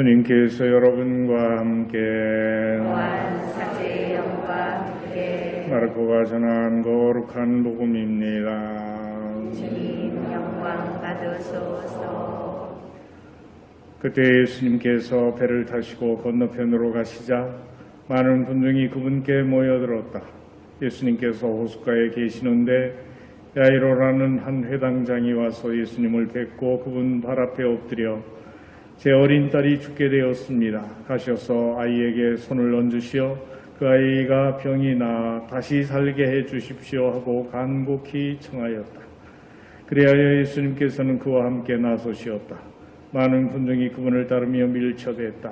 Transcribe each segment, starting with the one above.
주님께서 여러분과 함께 마르코가 전한 거룩한 복음입니다. 주님 영광 받으소서 그때 예수님께서 배를 타시고 건너편으로 가시자 많은 군중이 그분께 모여들었다. 예수님께서 호숫가에 계시는데 야이로라는 한 회당장이 와서 예수님을 뵙고 그분 발 앞에 엎드려 제 어린 딸이 죽게 되었습니다. 가셔서 아이에게 손을 얹으시어 그 아이가 병이 나 다시 살게 해 주십시오 하고 간곡히 청하였다. 그래야 예수님께서는 그와 함께 나서시었다. 많은 군중이 그분을 따르며 밀쳐댔다.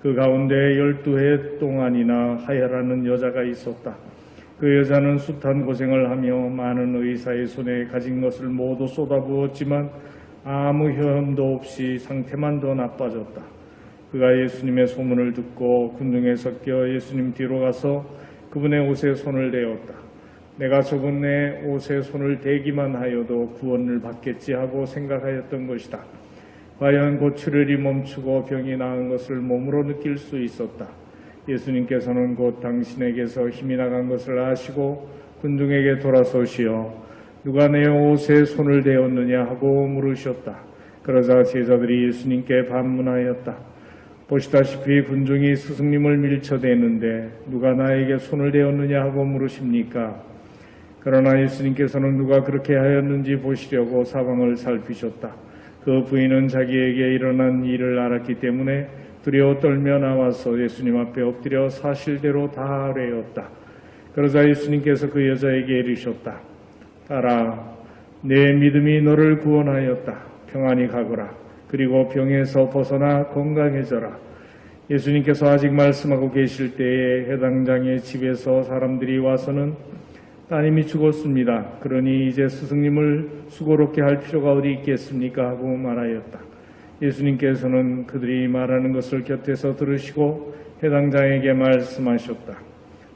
그 가운데 열두 해 동안이나 하야라는 여자가 있었다. 그 여자는 숱한 고생을 하며 많은 의사의 손에 가진 것을 모두 쏟아부었지만 아무 효험도 없이 상태만 더 나빠졌다. 그가 예수님의 소문을 듣고 군중에 섞여 예수님 뒤로 가서 그분의 옷에 손을 대었다. 내가 저분의 옷에 손을 대기만 하여도 구원을 받겠지 하고 생각하였던 것이다. 과연 고추혈이 멈추고 병이 나은 것을 몸으로 느낄 수 있었다. 예수님께서는 곧 당신에게서 힘이 나간 것을 아시고 군중에게 돌아서시어 누가 내 옷에 손을 대었느냐 하고 물으셨다. 그러자 제자들이 예수님께 반문하였다. 보시다시피 군중이 스승님을 밀쳐대는데 누가 나에게 손을 대었느냐 하고 물으십니까? 그러나 예수님께서는 누가 그렇게 하였는지 보시려고 사방을 살피셨다. 그 부인은 자기에게 일어난 일을 알았기 때문에 두려워 떨며 나와서 예수님 앞에 엎드려 사실대로 다 아뢰었다. 그러자 예수님께서 그 여자에게 이르셨다. 딸아, 내 믿음이 너를 구원하였다. 평안히 가거라. 그리고 병에서 벗어나 건강해져라. 예수님께서 아직 말씀하고 계실 때에 해당장의 집에서 사람들이 와서는 따님이 죽었습니다. 그러니 이제 스승님을 수고롭게 할 필요가 어디 있겠습니까? 하고 말하였다. 예수님께서는 그들이 말하는 것을 곁에서 들으시고 해당장에게 말씀하셨다.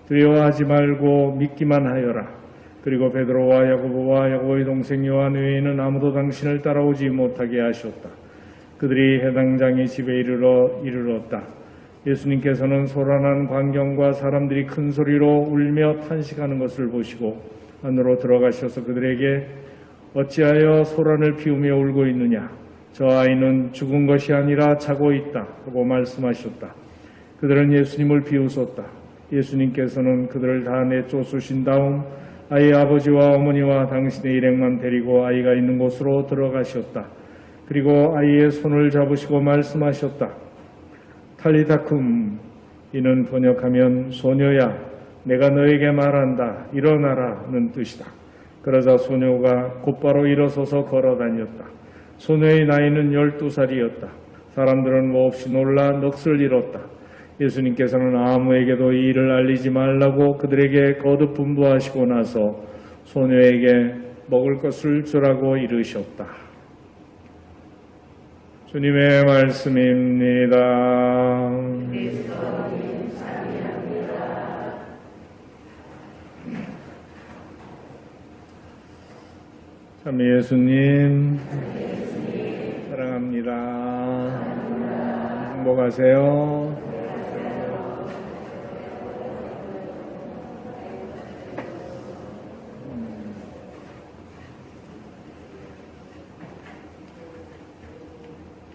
두려워하지 말고 믿기만 하여라. 그리고 베드로와 야고보와 야고보의 동생 요한 외에는 아무도 당신을 따라오지 못하게 하셨다. 그들이 해당장의 집에 이르러 이르렀다. 예수님께서는 소란한 광경과 사람들이 큰 소리로 울며 탄식하는 것을 보시고 안으로 들어가셔서 그들에게 어찌하여 소란을 피우며 울고 있느냐 저 아이는 죽은 것이 아니라 자고 있다 하고 말씀하셨다. 그들은 예수님을 비웃었다. 예수님께서는 그들을 다 내쫓으신 다음 아이의 아버지와 어머니와 당신의 일행만 데리고 아이가 있는 곳으로 들어가셨다. 그리고 아이의 손을 잡으시고 말씀하셨다. 탈리다쿰 이는 번역하면 소녀야 내가 너에게 말한다 일어나라는 뜻이다. 그러자 소녀가 곧바로 일어서서 걸어 다녔다. 소녀의 나이는 열두 살이었다. 사람들은 몹시 놀라 넋을 잃었다. 예수님께서는 아무에게도 이 일을 알리지 말라고 그들에게 거듭 분부하시고 나서 소녀에게 먹을 것을 주라고 이르셨다. 주님의 말씀입니다. 참 예수님 사랑합니다. 행복하세요.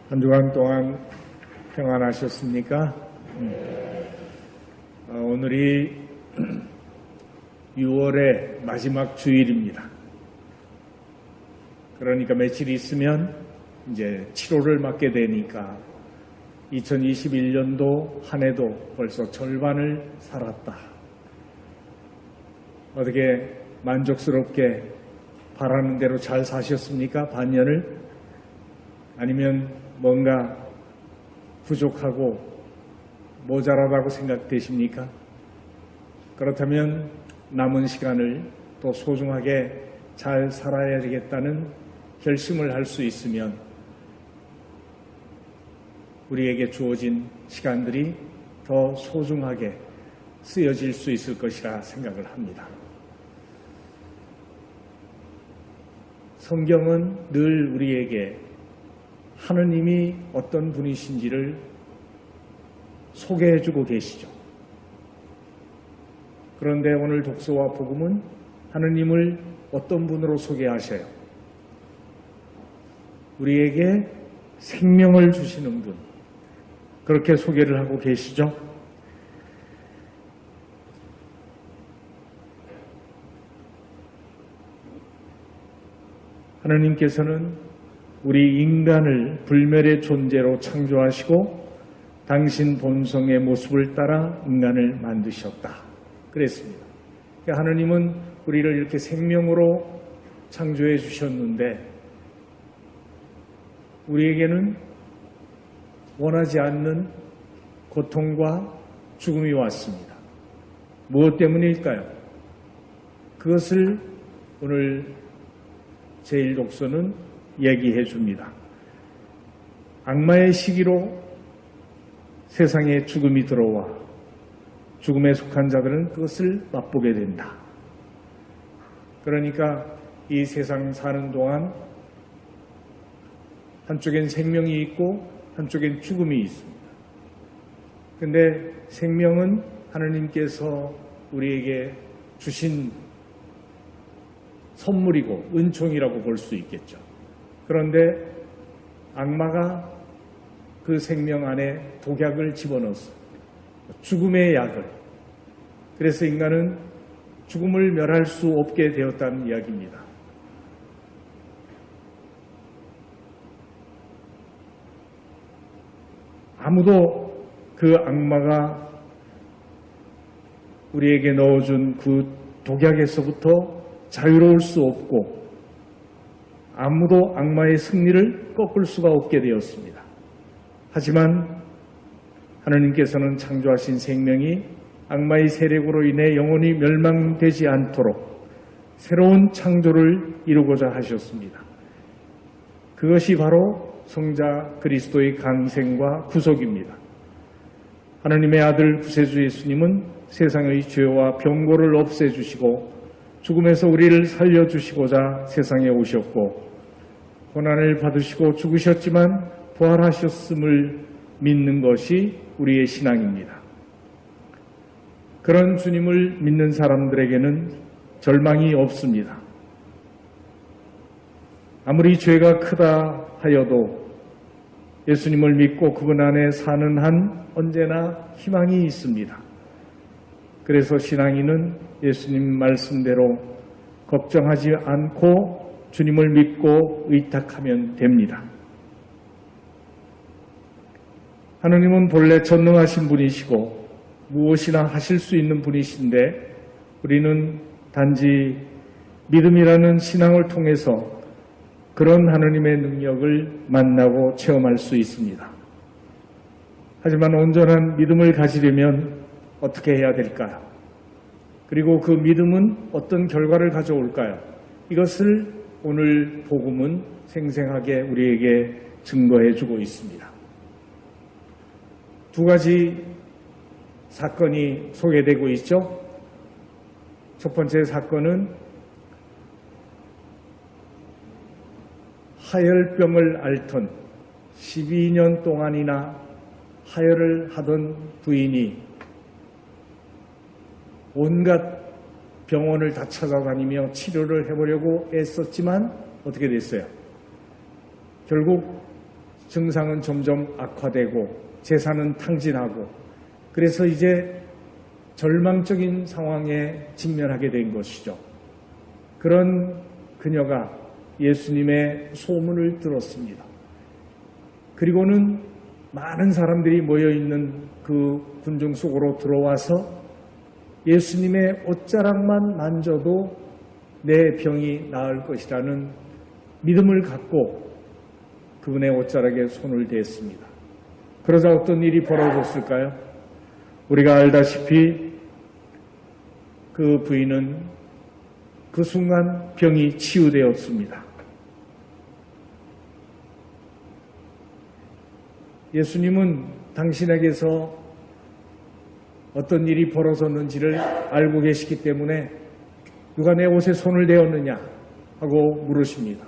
한 주간 동안 평안하셨습니까? 음. 어, 오늘이 6월의 마지막 주일입니다. 그러니까 며칠 있으면 이제 7월을 맞게 되니까 2021년도 한 해도 벌써 절반을 살았다. 어떻게 만족스럽게 바라는 대로 잘 사셨습니까? 반년을? 아니면 뭔가 부족하고 모자라다고 생각되십니까? 그렇다면 남은 시간을 또 소중하게 잘 살아야 되겠다는 결심을 할 수 있으면 우리에게 주어진 시간들이 더 소중하게 쓰여질 수 있을 것이라 생각을 합니다. 성경은 늘 우리에게 하느님이 어떤 분이신지를 소개해 주고 계시죠. 그런데 오늘 독서와 복음은 하느님을 어떤 분으로 소개하셔요? 우리에게 생명을 주시는 분. 그렇게 소개를 하고 계시죠. 하나님께서는 우리 인간을 불멸의 존재로 창조하시고 당신 본성의 모습을 따라 인간을 만드셨다. 그랬습니다. 그러니까 하나님은 우리를 이렇게 생명으로 창조해 주셨는데 우리에게는 원하지 않는 고통과 죽음이 왔습니다. 무엇 때문일까요? 그것을 오늘 제1독서는 얘기해 줍니다. 악마의 시기로 세상에 죽음이 들어와 죽음에 속한 자들은 그것을 맛보게 된다. 그러니까 이 세상 사는 동안 한쪽엔 생명이 있고 한쪽엔 죽음이 있습니다. 근데 생명은 하나님께서 우리에게 주신 선물이고 은총이라고 볼 수 있겠죠. 그런데 악마가 그 생명 안에 독약을 집어넣었어. 죽음의 약을. 그래서 인간은 죽음을 멸할 수 없게 되었다는 이야기입니다. 아무도 그 악마가 우리에게 넣어준 그 독약에서부터 자유로울 수 없고 아무도 악마의 승리를 꺾을 수가 없게 되었습니다. 하지만 하나님께서는 창조하신 생명이 악마의 세력으로 인해 영원히 멸망되지 않도록 새로운 창조를 이루고자 하셨습니다. 그것이 바로 성자 그리스도의 강생과 구속입니다. 하나님의 아들 구세주 예수님은 세상의 죄와 병고를 없애주시고 죽음에서 우리를 살려주시고자 세상에 오셨고 고난을 받으시고 죽으셨지만 부활하셨음을 믿는 것이 우리의 신앙입니다. 그런 주님을 믿는 사람들에게는 절망이 없습니다. 아무리 죄가 크다 하여도 예수님을 믿고 그분 안에 사는 한 언제나 희망이 있습니다. 그래서 신앙인은 예수님 말씀대로 걱정하지 않고 주님을 믿고 의탁하면 됩니다. 하느님은 본래 전능하신 분이시고 무엇이나 하실 수 있는 분이신데 우리는 단지 믿음이라는 신앙을 통해서 그런 하느님의 능력을 만나고 체험할 수 있습니다. 하지만 온전한 믿음을 가지려면 어떻게 해야 될까요? 그리고 그 믿음은 어떤 결과를 가져올까요? 이것을 오늘 복음은 생생하게 우리에게 증거해 주고 있습니다. 두 가지 사건이 소개되고 있죠. 첫 번째 사건은 하열병을 앓던 12년 동안이나 하열을 하던 부인이 온갖 병원을 다 찾아다니며 치료를 해보려고 애썼지만 어떻게 됐어요? 결국 증상은 점점 악화되고 재산은 탕진하고 그래서 이제 절망적인 상황에 직면하게 된 것이죠. 그런 그녀가 예수님의 소문을 들었습니다. 그리고는 많은 사람들이 모여 있는 그 군중 속으로 들어와서 예수님의 옷자락만 만져도 내 병이 나을 것이라는 믿음을 갖고 그분의 옷자락에 손을 댔습니다. 그러자 어떤 일이 벌어졌을까요? 우리가 알다시피 그 부인은 그 순간 병이 치유되었습니다. 예수님은 당신에게서 어떤 일이 벌어졌는지를 알고 계시기 때문에 누가 내 옷에 손을 대었느냐 하고 물으십니다.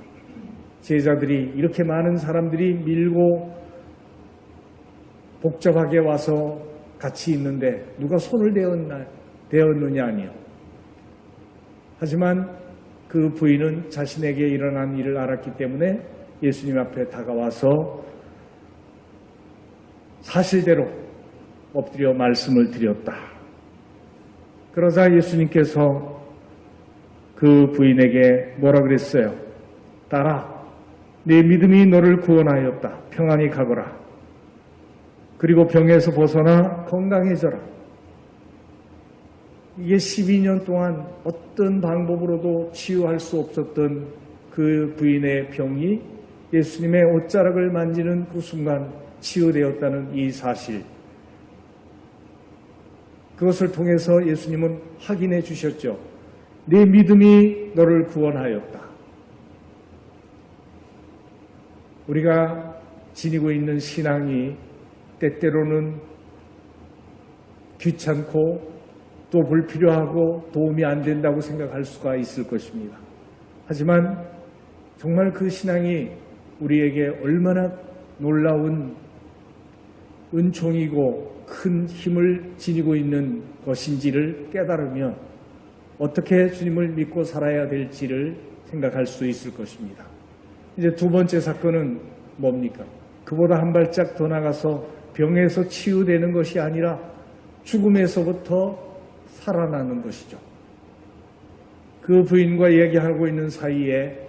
제자들이 이렇게 많은 사람들이 밀고 복잡하게 와서 같이 있는데 누가 손을 대었나, 대었느냐 아니요. 하지만 그 부인은 자신에게 일어난 일을 알았기 때문에 예수님 앞에 다가와서 사실대로 엎드려 말씀을 드렸다. 그러자 예수님께서 그 부인에게 뭐라 그랬어요? 딸아, 내 믿음이 너를 구원하였다. 평안히 가거라. 그리고 병에서 벗어나 건강해져라. 이게 12년 동안 어떤 방법으로도 치유할 수 없었던 그 부인의 병이 예수님의 옷자락을 만지는 그 순간 치유되었다는 이 사실. 그것을 통해서 예수님은 확인해 주셨죠. 내 믿음이 너를 구원하였다. 우리가 지니고 있는 신앙이 때때로는 귀찮고 또 불필요하고 도움이 안 된다고 생각할 수가 있을 것입니다. 하지만 정말 그 신앙이 우리에게 얼마나 놀라운 은총이고 큰 힘을 지니고 있는 것인지를 깨달으면 어떻게 주님을 믿고 살아야 될지를 생각할 수 있을 것입니다. 이제 두 번째 사건은 뭡니까? 그보다 한 발짝 더 나가서 병에서 치유되는 것이 아니라 죽음에서부터 살아나는 것이죠. 그 부인과 얘기하고 있는 사이에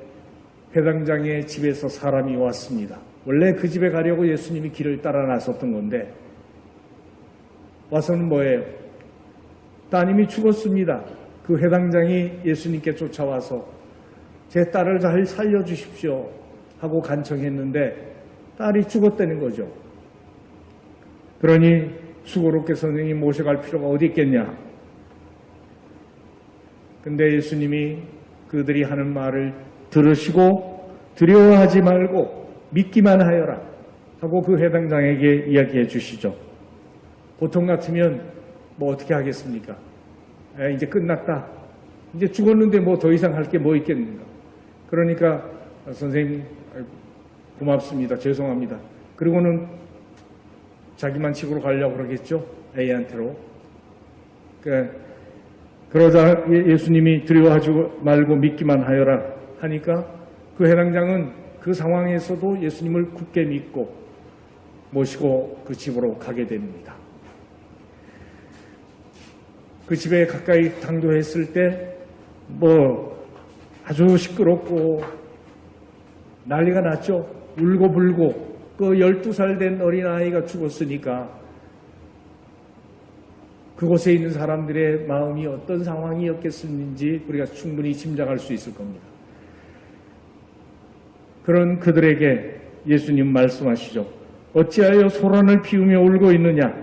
회당장의 집에서 사람이 왔습니다. 원래 그 집에 가려고 예수님이 길을 따라 나섰던 건데 와서는 뭐예요? 따님이 죽었습니다. 그 회당장이 예수님께 쫓아와서 제 딸을 잘 살려주십시오 하고 간청했는데 딸이 죽었다는 거죠. 그러니 수고롭게 선생님 모셔갈 필요가 어디 있겠냐. 근데 예수님이 그들이 하는 말을 들으시고 두려워하지 말고 믿기만 하여라 하고 그 해당장에게 이야기해 주시죠. 보통 같으면 뭐 어떻게 하겠습니까? 에, 이제 끝났다. 이제 죽었는데 뭐 더 이상 할 게 뭐 있겠는가. 그러니까 선생님 고맙습니다. 죄송합니다. 그리고는 자기만 집으로 가려고 그러겠죠. A한테로. 그, 그러자 예- 예수님이 두려워하지 말고 믿기만 하여라 하니까 그 해당장은 그 상황에서도 예수님을 굳게 믿고 모시고 그 집으로 가게 됩니다. 그 집에 가까이 당도했을 때 뭐 아주 시끄럽고 난리가 났죠. 울고 불고 그 12살 된 어린아이가 죽었으니까 그곳에 있는 사람들의 마음이 어떤 상황이었겠는지 우리가 충분히 짐작할 수 있을 겁니다. 그런 그들에게 예수님 말씀하시죠. 어찌하여 소란을 피우며 울고 있느냐?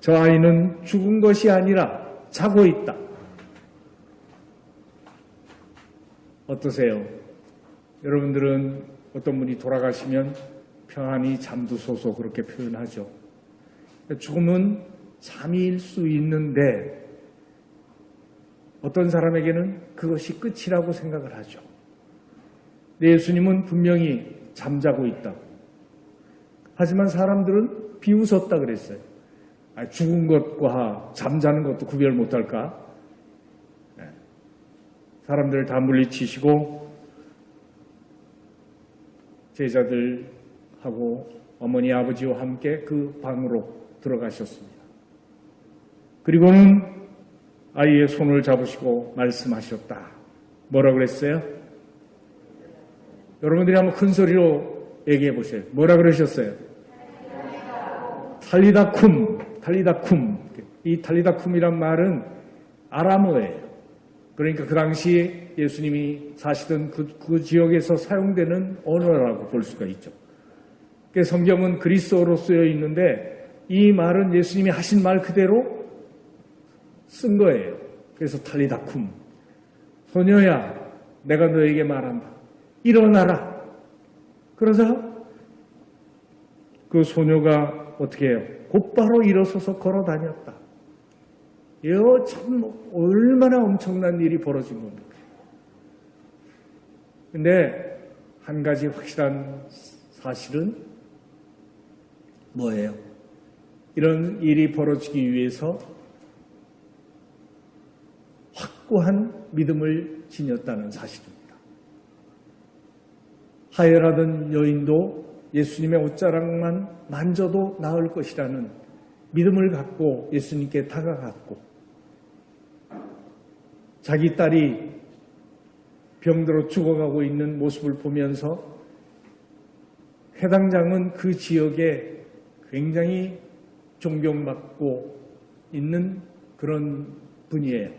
저 아이는 죽은 것이 아니라 자고 있다. 어떠세요? 여러분들은 어떤 분이 돌아가시면 평안히 잠드소서 그렇게 표현하죠. 죽음은 잠일 수 있는데 어떤 사람에게는 그것이 끝이라고 생각을 하죠. 예수님은 분명히 잠자고 있다. 하지만 사람들은 비웃었다 그랬어요. 아, 죽은 것과 잠자는 것도 구별 못할까? 네. 사람들을 다 물리치시고 제자들하고 어머니 아버지와 함께 그 방으로 들어가셨습니다. 그리고는 아이의 손을 잡으시고 말씀하셨다. 뭐라 그랬어요? 여러분들이 한번 큰 소리로 얘기해 보세요. 뭐라 그러셨어요? 탈리다 쿰, 탈리다쿰. 이 탈리다쿰이란 말은 아람어예요. 그러니까 그 당시 예수님이 사시던 그, 그 지역에서 사용되는 언어라고 볼 수가 있죠. 그 성경은 그리스어로 쓰여 있는데 이 말은 예수님이 하신 말 그대로 쓴 거예요. 그래서 탈리다쿰. 소녀야, 내가 너에게 말한다. 일어나라. 그러자 그 소녀가 어떻게 해요? 곧바로 일어서서 걸어 다녔다. 이거 참 얼마나 엄청난 일이 벌어진 겁니까? 근데 한 가지 확실한 사실은 뭐예요? 이런 일이 벌어지기 위해서 확고한 믿음을 지녔다는 사실입니다. 하혈하던 여인도 예수님의 옷자락만 만져도 나을 것이라는 믿음을 갖고 예수님께 다가갔고 자기 딸이 병들어 죽어가고 있는 모습을 보면서 해당장은 그 지역에 굉장히 존경받고 있는 그런 분이에요.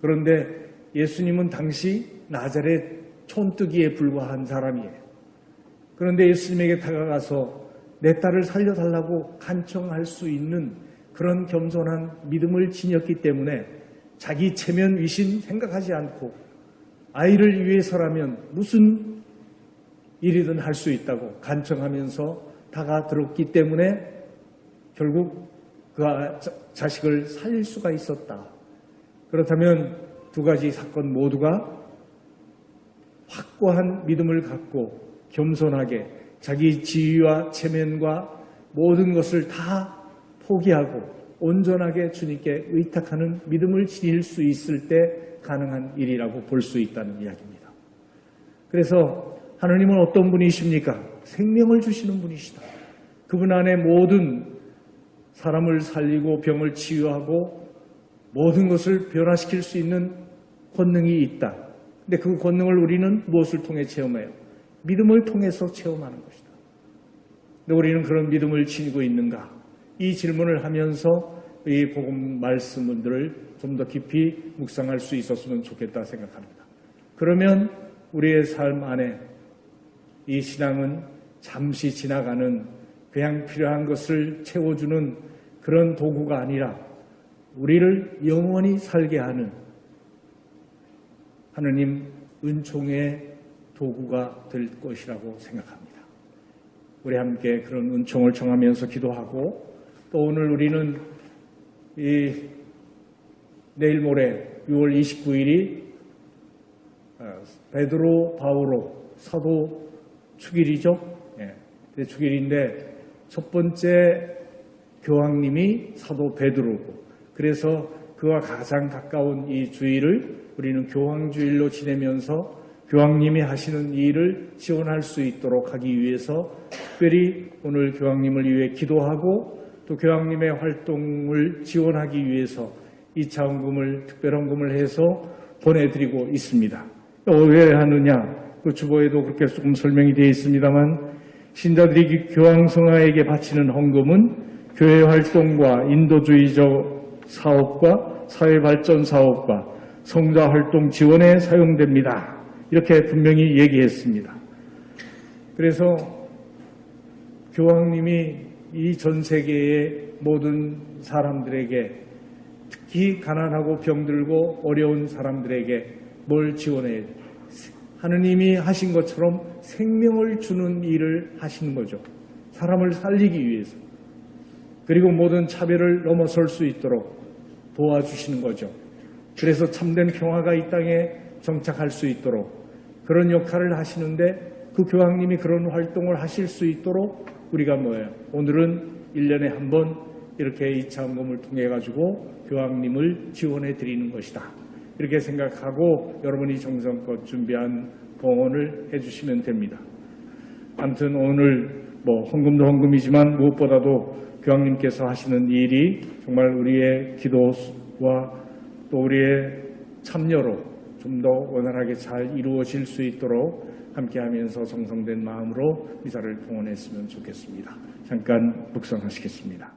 그런데 예수님은 당시 나자렛 촌뜨기에 불과한 사람이에요. 그런데 예수님에게 다가가서 내 딸을 살려달라고 간청할 수 있는 그런 겸손한 믿음을 지녔기 때문에 자기 체면 위신 생각하지 않고 아이를 위해서라면 무슨 일이든 할 수 있다고 간청하면서 다가들었기 때문에 결국 그 자식을 살릴 수가 있었다. 그렇다면 두 가지 사건 모두가 확고한 믿음을 갖고 겸손하게 자기 지위와 체면과 모든 것을 다 포기하고 온전하게 주님께 의탁하는 믿음을 지닐 수 있을 때 가능한 일이라고 볼 수 있다는 이야기입니다. 그래서 하나님은 어떤 분이십니까? 생명을 주시는 분이시다. 그분 안에 모든 사람을 살리고 병을 치유하고 모든 것을 변화시킬 수 있는 권능이 있다. 근데 그 권능을 우리는 무엇을 통해 체험해요? 믿음을 통해서 체험하는 것이다. 근데 우리는 그런 믿음을 지니고 있는가? 이 질문을 하면서 이 복음 말씀들을 좀 더 깊이 묵상할 수 있었으면 좋겠다 생각합니다. 그러면 우리의 삶 안에 이 신앙은 잠시 지나가는 그냥 필요한 것을 채워주는 그런 도구가 아니라 우리를 영원히 살게 하는 하느님 은총의 도구가 될 것이라고 생각합니다. 우리 함께 그런 은총을 청하면서 기도하고 또 오늘 우리는 이 내일 모레 6월 29일이 어, 베드로 바오로 사도 축일이죠. 예, 네, 축일인데 첫 번째 교황님이 사도 베드로고 그래서 그와 가장 가까운 이 주일을 우리는 교황주일로 지내면서 교황님이 하시는 일을 지원할 수 있도록 하기 위해서 특별히 오늘 교황님을 위해 기도하고 또 교황님의 활동을 지원하기 위해서 이 차원금을 특별헌금을 해서 보내드리고 있습니다. 왜 하느냐? 그 주보에도 그렇게 조금 설명이 되어 있습니다만 신자들이 교황성화에게 바치는 헌금은 교회 활동과 인도주의적 사업과 사회 발전 사업과 성자 활동 지원에 사용됩니다. 이렇게 분명히 얘기했습니다. 그래서 교황님이 이 전 세계의 모든 사람들에게 특히 가난하고 병들고 어려운 사람들에게 뭘 지원해야 돼? 하느님이 하신 것처럼 생명을 주는 일을 하시는 거죠. 사람을 살리기 위해서. 그리고 모든 차별을 넘어설 수 있도록 도와주시는 거죠. 그래서 참된 평화가 이 땅에 정착할 수 있도록 그런 역할을 하시는데 그 교황님이 그런 활동을 하실 수 있도록 우리가 뭐예요? 오늘은 1년에 한 번 이렇게 이 차원금을 통해 가지고 교황님을 지원해 드리는 것이다. 이렇게 생각하고 여러분이 정성껏 준비한 봉헌을 해주시면 됩니다. 아무튼 오늘 뭐 헌금도 헌금이지만 무엇보다도 교황님께서 하시는 일이 정말 우리의 기도와 또 우리의 참여로 좀 더 원활하게 잘 이루어질 수 있도록 함께하면서 정성된 마음으로 미사를 봉헌했으면 좋겠습니다. 잠깐 묵상하시겠습니다.